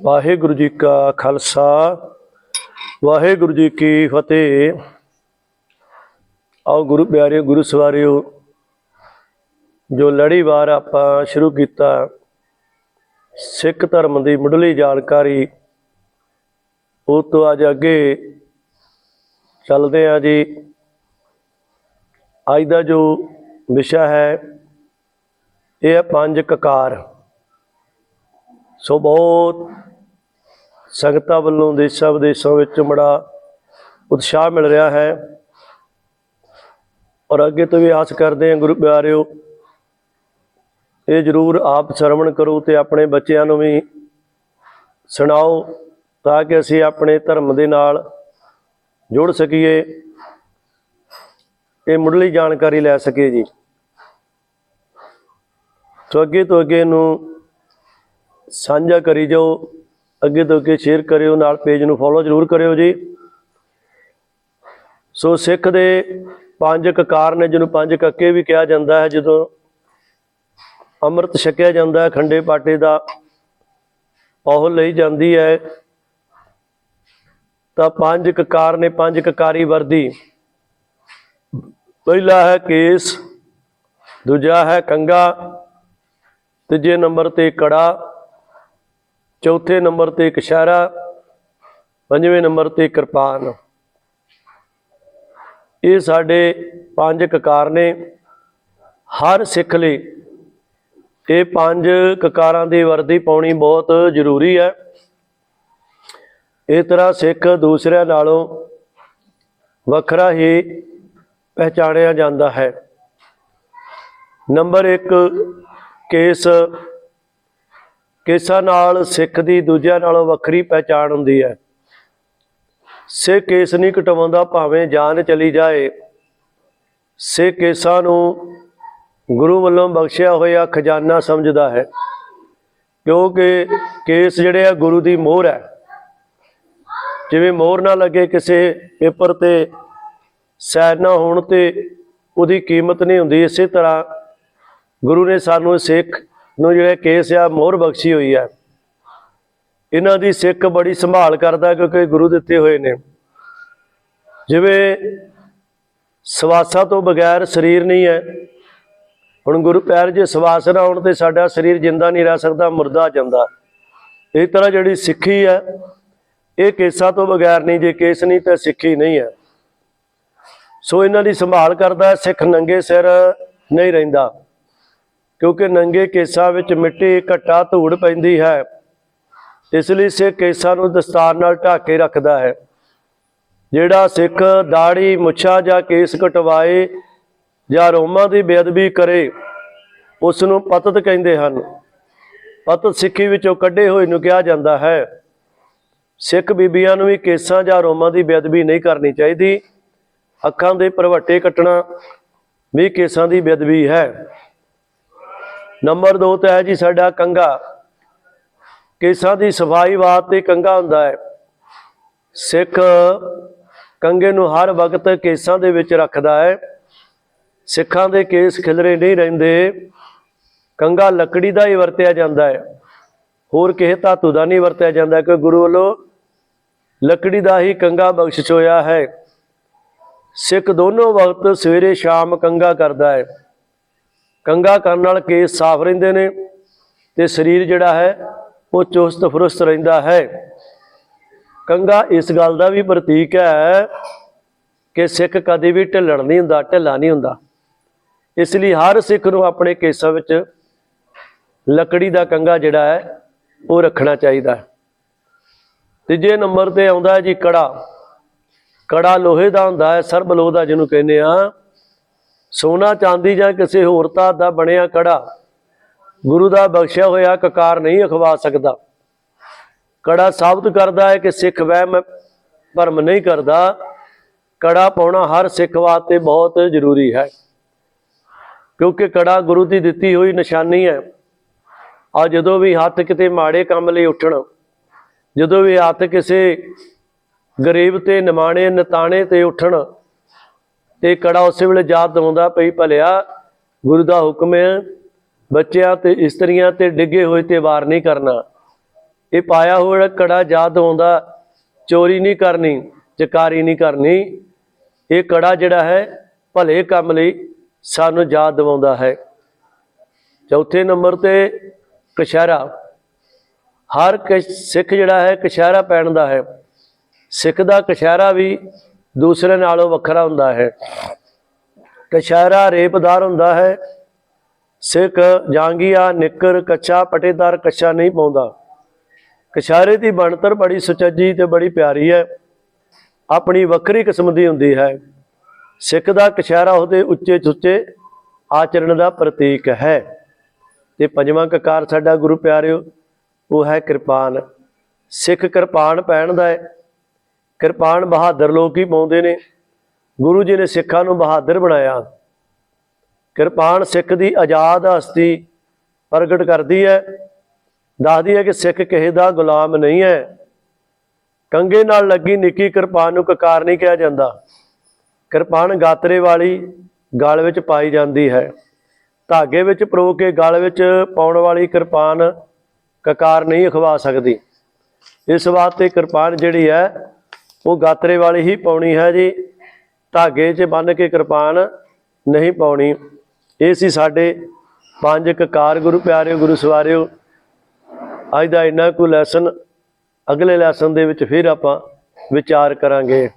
ਵਾਹਿਗੁਰੂ ਜੀ ਕਾ ਖਾਲਸਾ, ਵਾਹਿਗੁਰੂ ਜੀ ਕੀ ਫਤਿਹ। ਆਓ ਗੁਰੂ ਪਿਆਰੇ ਗੁਰੂ ਸਵਾਰਿਓ, ਜੋ ਲੜੀਵਾਰ ਆਪਾਂ ਸ਼ੁਰੂ ਕੀਤਾ, ਸਿੱਖ ਧਰਮ ਦੀ ਮੁੱਢਲੀ ਜਾਣਕਾਰੀ, ਉਹ ਤੋਂ ਅੱਜ ਅੱਗੇ ਚੱਲਦੇ ਆ ਜੀ। ਅੱਜ ਦਾ ਜੋ ਵਿਸ਼ਾ ਹੈ, ਇਹ ਹੈ ਪੰਜ ਕਕਾਰ। ਸੋ ਬਹੁਤ ਸੰਗਤਾਂ ਵੱਲੋਂ ਦੇਸ਼ਾਂ ਵਿਦੇਸ਼ਾਂ ਵਿੱਚ ਬੜਾ ਉਤਸ਼ਾਹ ਮਿਲ ਰਿਹਾ ਹੈ। ਔਰ ਅੱਗੇ ਤੋਂ ਵੀ ਆਸ ਕਰਦੇ ਹਾਂ ਗੁਰੂ ਪਿਆਰਿਓ, ਇਹ ਜਰੂਰ ਆਪ ਸ਼ਰਵਣ ਕਰੋ ਤੇ ਆਪਣੇ ਬੱਚਿਆਂ ਨੂੰ ਵੀ ਸੁਣਾਓ ਤਾਂ ਕਿ ਅਸੀਂ ਆਪਣੇ ਧਰਮ ਦੇ ਨਾਲ ਜੁੜ ਸਕੀਏ। ਇਹ ਮੁੱਢਲੀ ਜਾਣਕਾਰੀ ਲੈ ਸਕੀਏ ਜੀ। ਸੋ ਅੱਗੇ ਤੋਂ ਅੱਗੇ ਨੂੰ ਸਾਂਝਾ ਕਰੀ ਜਾਓ, ਅੱਗੇ ਤੋਂ ਅੱਗੇ ਸ਼ੇਅਰ ਕਰਿਓ, ਨਾਲ ਪੇਜ ਨੂੰ ਫੋਲੋ ਜ਼ਰੂਰ ਕਰਿਓ ਜੀ। ਸੋ ਸਿੱਖ ਦੇ ਪੰਜ ਕਕਾਰ ਨੇ, ਜਿਹਨੂੰ ਪੰਜ ਕੱਕੇ ਵੀ ਕਿਹਾ ਜਾਂਦਾ ਹੈ, ਜਦੋਂ ਅੰਮ੍ਰਿਤ ਛਕਿਆ ਜਾਂਦਾ ਹੈ, ਖੰਡੇ ਪਾਟੇ ਦਾ ਉਹ ਲਈ ਜਾਂਦੀ ਹੈ, ਤਾਂ ਪੰਜ ਕਕਾਰ ਨੇ, ਪੰਜ ਕਕਾਰੀ ਵਰਦੀ। ਪਹਿਲਾ ਹੈ ਕੇਸ, ਦੂਜਾ ਹੈ ਕੰਗਾ, ਤੀਜੇ ਨੰਬਰ ਤੇ ਕੜਾ ਚੌਥੇ ਨੰਬਰ ਤੇ ਕਸ਼ਾਰਾ ਪੰਜਵੇਂ ਨੰਬਰ ਤੇ ਕਿਰਪਾਨ। ਇਹ ਸਾਡੇ ਪੰਜ ਕਕਾਰ ਨੇ। ਹਰ ਸਿੱਖ ਲਈ ਇਹ ਪੰਜ ਕਕਾਰਾਂ ਦੀ ਵਰਦੀ ਪਾਉਣੀ ਬਹੁਤ ਜ਼ਰੂਰੀ ਹੈ। ਇਸ ਤਰ੍ਹਾਂ ਸਿੱਖ ਦੂਸਰਿਆਂ ਨਾਲੋਂ ਵੱਖਰਾ ਹੀ ਪਹਿਚਾਣਿਆ ਜਾਂਦਾ ਹੈ। ਨੰਬਰ 1 ਕੇਸ ਕੇਸਾਂ ਨਾਲ ਸਿੱਖ ਦੀ ਦੂਜਿਆਂ ਨਾਲੋਂ ਵੱਖਰੀ ਪਹਿਚਾਣ ਹੁੰਦੀ ਹੈ। ਸਿੱਖ ਕੇਸ ਨਹੀਂ ਕਟਵਾਉਂਦਾ ਭਾਵੇਂ ਜਾਨ ਚਲੀ ਜਾਏ। ਸਿੱਖ ਕੇਸਾਂ ਨੂੰ ਗੁਰੂ ਵੱਲੋਂ ਬਖਸ਼ਿਆ ਹੋਇਆ ਖਜ਼ਾਨਾ ਸਮਝਦਾ ਹੈ। ਕਿਉਂਕਿ ਕੇਸ ਜਿਹੜੇ ਆ ਗੁਰੂ ਦੀ ਮੋਹਰ ਹੈ। ਜਿਵੇਂ ਮੋਹਰ ਨਾ ਲੱਗੇ ਕਿਸੇ ਪੇਪਰ ਤੇ ਸਾਈਨ ਨਾ ਹੋਣ ਤੇ ਉਹਦੀ ਕੀਮਤ ਨਹੀਂ ਹੁੰਦੀ। ਇਸੇ ਤਰ੍ਹਾਂ ਗੁਰੂ ਨੇ ਸਾਨੂੰ ਸਿੱਖ ਨੂੰ ਜਿਹੜੇ ਕੇਸ ਆ, ਮੋਹਰ ਬਖਸ਼ੀ ਹੋਈ ਹੈ ਇਹਨਾਂ ਦੀ ਸਿੱਖ ਬੜੀ ਸੰਭਾਲ ਕਰਦਾ ਕਿਉਂਕਿ ਗੁਰੂ ਦਿੱਤੇ ਹੋਏ ਨੇ। ਜਿਵੇਂ ਸਵਾਸਾਂ ਤੋਂ ਬਗੈਰ ਸਰੀਰ ਨਹੀਂ ਹੈ। ਹੁਣ ਗੁਰੂ ਪੈਰ ਜੇ ਸਵਾਸ ਨਾ ਹੋਣ ਤੇ ਸਾਡਾ ਸਰੀਰ ਜਿੰਦਾ ਨਹੀਂ ਰਹਿ ਸਕਦਾ, ਮੁਰਦਾ ਜਾਂਦਾ। ਇਸ ਤਰ੍ਹਾਂ ਜਿਹੜੀ ਸਿੱਖੀ ਹੈ, ਇਹ ਕੇਸਾਂ ਤੋਂ ਬਗੈਰ ਨਹੀਂ, ਜੇ ਕੇਸ ਨਹੀਂ ਤਾਂ ਸਿੱਖੀ ਨਹੀਂ ਹੈ। ਸੋ ਇਹਨਾਂ ਦੀ ਸੰਭਾਲ ਕਰਦਾ, ਸਿੱਖ ਨੰਗੇ ਸਿਰ ਨਹੀਂ ਰਹਿੰਦਾ। ਕਿਉਂਕਿ ਨੰਗੇ ਕੇਸਾਂ ਵਿੱਚ ਮਿੱਟੀ ਘੱਟਾ ਧੂੜ ਪੈਂਦੀ ਹੈ। ਇਸ ਲਈ ਸਿੱਖ ਕੇਸਾਂ ਨੂੰ ਦਸਤਾਰ ਨਾਲ ਢੱਕ ਕੇ ਰੱਖਦਾ ਹੈ। ਜਿਹੜਾ ਸਿੱਖ ਦਾੜੀ, ਮੁੱਛਾਂ ਜਾਂ ਕੇਸ ਕਟਵਾਏ ਜਾਂ ਰੋਮਾਂ ਦੀ ਬੇਅਦਬੀ ਕਰੇ ਉਸ ਨੂੰ ਪਤਤ ਕਹਿੰਦੇ ਹਨ। ਪਤਤ ਸਿੱਖੀ ਵਿੱਚੋਂ ਕੱਢੇ ਹੋਏ ਨੂੰ ਕਿਹਾ ਜਾਂਦਾ ਹੈ। ਸਿੱਖ ਬੀਬੀਆਂ ਨੂੰ ਵੀ ਕੇਸਾਂ ਜਾਂ ਰੋਮਾਂ ਦੀ ਬੇਅਦਬੀ ਨਹੀਂ ਕਰਨੀ ਚਾਹੀਦੀ। ਅੱਖਾਂ ਦੇ ਭਰਵੱਟੇ ਕੱਟਣਾ ਵੀ ਕੇਸਾਂ ਦੀ ਬੇਅਦਬੀ ਹੈ। ਨੰਬਰ 2 ਤੇ ਹੈ ਜੀ ਸਾਡਾ ਕੰਗਾ ਕੇਸਾਂ ਦੀ ਸਫ਼ਾਈ ਵਾਸਤੇ ਕੰਗਾ ਹੁੰਦਾ ਹੈ। ਸਿੱਖ ਕੰਗੇ ਨੂੰ ਹਰ ਵਕਤ ਕੇਸਾਂ ਦੇ ਵਿੱਚ ਰੱਖਦਾ ਹੈ। ਸਿੱਖਾਂ ਦੇ ਕੇਸ ਖਿਲਰੇ ਨਹੀਂ ਰਹਿੰਦੇ। ਕੰਗਾ ਲੱਕੜੀ ਦਾ ਹੀ ਵਰਤਿਆ ਜਾਂਦਾ ਹੈ। ਹੋਰ ਕਿਸੇ ਧਾਤੂ ਦਾ ਨਹੀਂ ਵਰਤਿਆ ਜਾਂਦਾ ਕਿ ਗੁਰੂ ਵੱਲੋਂ ਲੱਕੜੀ ਦਾ ਹੀ ਕੰਗਾ ਬਖਸ਼ਿਸ਼ ਹੋਇਆ ਹੈ। ਸਿੱਖ ਦੋਨੋਂ ਵਕਤ ਸਵੇਰੇ ਸ਼ਾਮ ਕੰਗਾ ਕਰਦਾ ਹੈ। ਕੰਗਾ ਕਰਨ ਨਾਲ ਕੇਸ ਸਾਫ਼ ਰਹਿੰਦੇ ਨੇ ਤੇ ਸਰੀਰ ਜਿਹੜਾ ਹੈ ਉਹ ਚੁਸਤ ਫਰੁਸਤ ਰਹਿੰਦਾ ਹੈ। ਕੰਗਾ ਇਸ ਗੱਲ ਦਾ ਵੀ ਪ੍ਰਤੀਕ ਹੈ ਕਿ ਸਿੱਖ ਕਦੇ ਵੀ ਢਿੱਲਣ ਨਹੀਂ ਹੁੰਦਾ, ਢਿੱਲਾ ਨਹੀਂ ਹੁੰਦਾ। ਇਸ ਲਈ ਹਰ ਸਿੱਖ ਨੂੰ ਆਪਣੇ ਕੇਸਾਂ ਵਿੱਚ ਲੱਕੜੀ ਦਾ ਕੰਗਾ ਜਿਹੜਾ ਹੈ ਉਹ ਰੱਖਣਾ ਚਾਹੀਦਾ ਹੈ। ਤੀਜੇ ਨੰਬਰ ਤੇ ਆਉਂਦਾ ਹੈ ਜੀ ਕੜਾ। ਕੜਾ ਲੋਹੇ ਦਾ ਹੁੰਦਾ ਹੈ, ਸਰਬ ਲੋਹ ਦਾ ਜਿਹਨੂੰ ਕਹਿੰਦੇ ਆ ਸੋਨਾ, ਚਾਂਦੀ ਜਾਂ ਕਿਸੇ ਹੋਰ ਧਾਤ ਦਾ ਬਣਿਆ ਕੜਾ ਗੁਰੂ ਦਾ ਬਖਸ਼ਿਆ ਹੋਇਆ ਕਕਾਰ ਨਹੀਂ ਅਖਵਾ ਸਕਦਾ। ਕੜਾ ਸਾਬਤ ਕਰਦਾ ਹੈ ਕਿ ਸਿੱਖ ਵਹਿਮ ਭਰਮ ਨਹੀਂ ਕਰਦਾ। ਕੜਾ ਪਾਉਣਾ ਹਰ ਸਿੱਖ ਵਾਸਤੇ ਬਹੁਤ ਜ਼ਰੂਰੀ ਹੈ। ਕਿਉਂਕਿ ਕੜਾ ਗੁਰੂ ਦੀ ਦਿੱਤੀ ਹੋਈ ਨਿਸ਼ਾਨੀ ਹੈ। ਆ ਜਦੋਂ ਵੀ ਹੱਥ ਕਿਤੇ ਮਾੜੇ ਕੰਮ ਲਈ ਉੱਠਣ, ਜਦੋਂ ਵੀ ਹੱਥ ਕਿਸੇ ਗਰੀਬ ਤੇ ਨਿਮਾਣੇ, ਨਤਾਣੇ ਤੇ ਉੱਠਣ ਤੇ ਕੜਾ ਉਸੇ ਵੇਲੇ ਯਾਦ ਦਿਵਾਉਂਦਾ ਪਈ, ਭਲਿਆ, ਗੁਰੂ ਦਾ ਹੁਕਮ ਹੈ, ਬੱਚਿਆਂ ਤੇ ਇਸਤਰੀਆਂ ਤੇ ਡਿੱਗੇ ਹੋਏ ਤੇ ਵਾਰ ਨਹੀਂ ਕਰਨਾ। ਇਹ ਪਾਇਆ ਹੋਇਆ ਕੜਾ ਯਾਦ ਆਉਂਦਾ ਚੋਰੀ ਨਹੀਂ ਕਰਨੀ, ਚਕਾਰੀ ਨਹੀਂ ਕਰਨੀ। ਇਹ ਕੜਾ ਜਿਹੜਾ ਹੈ, ਭਲੇ ਕੰਮ ਲਈ ਸਾਨੂੰ ਯਾਦ ਦਿਵਾਉਂਦਾ ਹੈ। ਚੌਥੇ ਨੰਬਰ ਤੇ ਕਸ਼ਹਿਰਾ ਹਰ ਕ- ਸਿੱਖ ਜਿਹੜਾ ਹੈ ਕਸ਼ਹਿਰਾ ਪਹਿਨਦਾ ਹੈ। ਸਿੱਖ ਦਾ ਕਸ਼ਹਿਰਾ ਵੀ ਦੂਸਰੇ ਨਾਲੋਂ ਵੱਖਰਾ ਹੁੰਦਾ ਹੈ। ਕਸ਼ਹਿਰਾ ਰੇਪਦਾਰ ਹੁੰਦਾ ਹੈ। ਸਿੱਖ ਜਾਂਗੀਆ, ਨਿੱਕਰ, ਕੱਚਾ, ਪਟੇਦਾਰ, ਕੱਚਾ ਨਹੀਂ ਪਾਉਂਦਾ। ਕਸ਼ਹਿਰੇ ਦੀ ਬਣਤਰ ਬੜੀ ਸੁਚੱਜੀ ਤੇ ਬੜੀ ਪਿਆਰੀ ਹੈ। ਆਪਣੀ ਵੱਖਰੀ ਕਿਸਮ ਦੀ ਹੁੰਦੀ ਹੈ। ਸਿੱਖ ਦਾ ਕਸ਼ਹਿਰਾ ਉਹਦੇ ਉੱਚੇ ਚੁੱਚੇ ਆਚਰਣ ਦਾ ਪ੍ਰਤੀਕ ਹੈ। ਤੇ ਪੰਜਵਾਂ ਕਕਾਰ ਸਾਡਾ ਗੁਰੂ ਪਿਆਰਿਓ, ਉਹ ਹੈ ਕਿਰਪਾਨ। ਸਿੱਖ ਕਿਰਪਾਨ ਪਹਿਨਦਾ ਹੈ। ਕਿਰਪਾਨ ਬਹਾਦਰ ਲੋਕ ਹੀ ਪਾਉਂਦੇ ਨੇ। ਗੁਰੂ ਜੀ ਨੇ ਸਿੱਖਾਂ ਨੂੰ ਬਹਾਦਰ ਬਣਾਇਆ। ਕਿਰਪਾਨ ਸਿੱਖ ਦੀ ਆਜ਼ਾਦ ਹਸਤੀ ਪ੍ਰਗਟ ਕਰਦੀ ਹੈ। ਦੱਸਦੀ ਹੈ ਕਿ ਸਿੱਖ ਕਿਸੇ ਦਾ ਗੁਲਾਮ ਨਹੀਂ ਹੈ। ਕੰਗੇ ਨਾਲ ਲੱਗੀ ਨਿੱਕੀ ਕਿਰਪਾਨ ਨੂੰ ਕਕਾਰ ਨਹੀਂ ਕਿਹਾ ਜਾਂਦਾ। ਕਿਰਪਾਨ ਗਾਤਰੇ ਵਾਲੀ ਗਲ ਵਿੱਚ ਪਾਈ ਜਾਂਦੀ ਹੈ। ਧਾਗੇ ਵਿੱਚ ਪਰੋ ਕੇ ਗਲ ਵਿੱਚ ਪਾਉਣ ਵਾਲੀ ਕਿਰਪਾਨ ਕਕਾਰ ਨਹੀਂ ਅਖਵਾ ਸਕਦੀ। ਇਸ ਵਾਸਤੇ ਕਿਰਪਾਨ ਜਿਹੜੀ ਹੈ ਉਹ ਗਾਤਰੇ ਵਾਲੀ ਹੀ ਪਾਉਣੀ ਹੈ ਜੀ। ਧਾਗੇ 'ਚ ਬੰਨ ਕੇ ਕਿਰਪਾਨ ਨਹੀਂ ਪਾਉਣੀ। ਇਹ ਸੀ ਸਾਡੇ ਪੰਜ ਕਕਾਰ ਗੁਰੂ ਪਿਆਰਿਓ, ਗੁਰੂ ਸਵਾਰਿਓ। ਅੱਜ ਦਾ ਇੰਨਾ ਕੁ ਲੈਸਨ ਅਗਲੇ ਲੈਸਨ ਦੇ ਵਿੱਚ ਫਿਰ ਆਪਾਂ ਵਿਚਾਰ ਕਰਾਂਗੇ।